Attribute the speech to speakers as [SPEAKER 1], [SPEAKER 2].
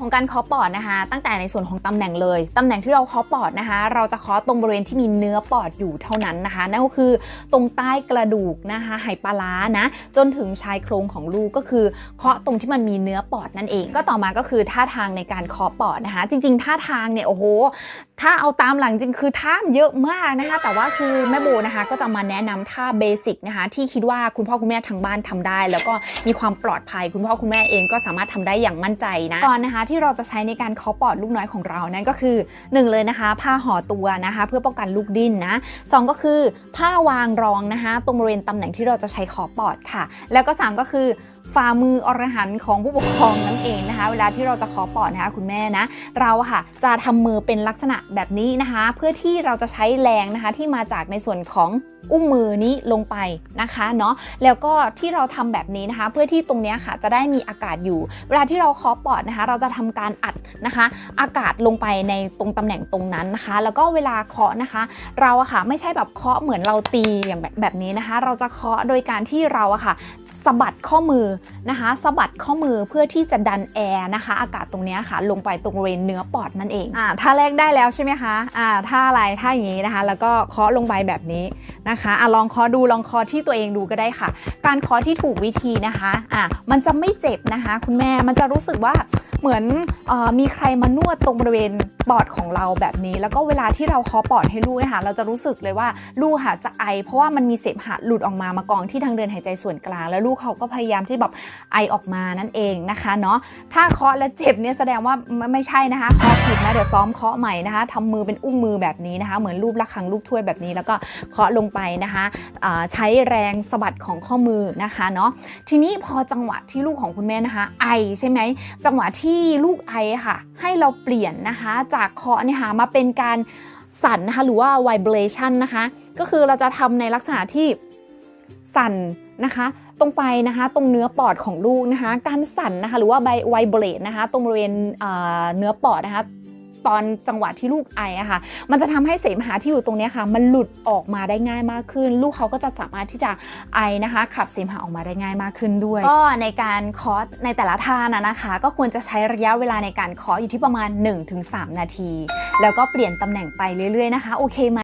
[SPEAKER 1] ของการเคาะปอดนะคะ ตั้งแต่ในส่วนของตำแหน่งเลยตำแหน่งที่เราเคาะปอดนะคะ เราจะเคาะตรงบริเวณที่มีเนื้อปอดอยู่เท่านั้นนะคะ นั่นก็คือตรงใต้กระดูกนะคะไหปลาร้านะจนถึงชายโครงของลูกก็คือเคาะตรงที่มันมีเนื้อปอดนั่นเอง ก็ต่อมาก็คือท่าทางในการเคาะปอดนะคะ จริง ๆ ท่าทางเนี่ยโอ้โห ถ้าเอาตามหลังจริงคือท่ามเยอะมากนะคะ แต่ว่าคือแม่โบนะคะก็จะมาแนะนำท่าเบสิกนะคะที่คิดว่าคุณพ่อคุณแม่ทางบ้านทำได้ แล้วก็มีความปลอดภัยคุณพ่อคุณแม่เองก็สามารถทำได้อย่างมั่นใจนะก่อนนะคะที่เราจะใช้ในการเคาะปอดลูกน้อยของเรานั่นก็คือหนึ่งเลยนะคะ ผ้าห่อตัวนะคะ เพื่อป้องกันลูกดิ้นนะสองก็คือผ้าวางรองนะคะ ตรงบริเวณตำแหน่งที่เราจะใช้เคาะปอดค่ะ แล้วก็สามก็คือฝ่ามืออรหันของผู้ปกครองนั่นเองนะคะ เวลาที่เราจะขอปอดนะคะคุณแม่นะเราค่ะจะทำมือเป็นลักษณะแบบนี้นะคะ เพื่อที่เราจะใช้แรงนะคะที่มาจากในส่วนของ อุ้มมือนี้ลงไปนะคะเนาะแล้วก็ที่เราทำแบบนี้นะคะ เพื่อที่ตรงนี้ค่ะจะได้มีอากาศอยู่ เวลาที่เราเคาะปอดนะคะ เราจะทำการอัดนะคะ อากาศลงไปในตรงตำแหน่งตรงนั้นนะคะ แล้วก็เวลาเคาะนะคะ เราอะค่ะไม่ใช่แบบเคาะเหมือนเราตีอย่างแบบแบบนี้นะคะ เราจะเคาะโดยการที่เราอะค่ะสะบัดข้อมือนะคะสะบัดข้อมือเพื่อที่จะดันแอร์นะคะ อากาศตรงนี้ค่ะ ลงไปตรงบริเวณเนื้อปอดนั่นเองอ่าท่าแรกได้แล้วใช่ไหมคะอ่าท่าอะไรท่าอย่างนี้นะคะ แล้วก็เคาะลงไปแบบนี้นะคะอะลองคอดูลองคอที่ตัวเองดูก็ได้ค่ะ การคอที่ถูกวิธีนะคะอะมันจะไม่เจ็บนะคะ คุณแม่มันจะรู้สึกว่า เหมือนอมีใครมานวดตรงบริเวณปอดของเราแบบนี้ แล้วก็เวลาที่เราเคาะปอดให้ลูกนะคะเราจะรู้สึกเลยว่าลูกค่ะจะไอ เพราะว่ามันมีเสมหะหลุดออกมามากองที่ทางเดินหายใจส่วนกลาง แล้วลูกเขาก็พยายามที่แบบไอออกมานั่นเองนะคะเนาะถ้าเคาะแล้วเจ็บเนี่ยแสดงว่าไม่ใช่นะคะเคาะผิดนะเดี๋ยวซ้อมเคาะใหม่นะคะทำมือเป็นอุ้งมือแบบนี้นะคะ เหมือนรูประฆังลูกถ้วยแบบนี้แล้วก็เคาะลงไปนะคะใช้แรงสะบัดของข้อมือนะคะเนาะทีนี้พอจังหวะที่ลูกของคุณแม่นะคะ ไอใช่ไหมจังหวะที่ลูกไอค่ะ ให้เราเปลี่ยนนะคะ จากเคาะเนี่ยค่ะมาเป็นการสั่นนะคะหรือว่า vibration นะคะ ก็คือเราจะทำในลักษณะที่สั่นนะคะตรงไปนะคะตรงเนื้อปอดของลูกนะคะ การสั่นนะคะหรือว่าไวเบรดนะคะ ตรงบริเวณเนื้อปอดนะคะ ตอนจังหวะที่ลูกไออะค่ะ มันจะทำให้เสมหะที่อยู่ตรงนี้ค่ะ มันหลุดออกมาได้ง่ายมากขึ้น ลูกเขาก็จะสามารถที่จะไอนะคะ ขับเสมหะออกมาได้ง่ายมากขึ้นด้วย ก็ในการเคาะในแต่ละท่านะนะคะ ก็ควรจะใช้ระยะเวลาในการเคาะอยู่ที่ประมาณ 1-3 นาที แล้วก็เปลี่ยนตำแหน่งไปเรื่อยๆนะคะ โอเคไหม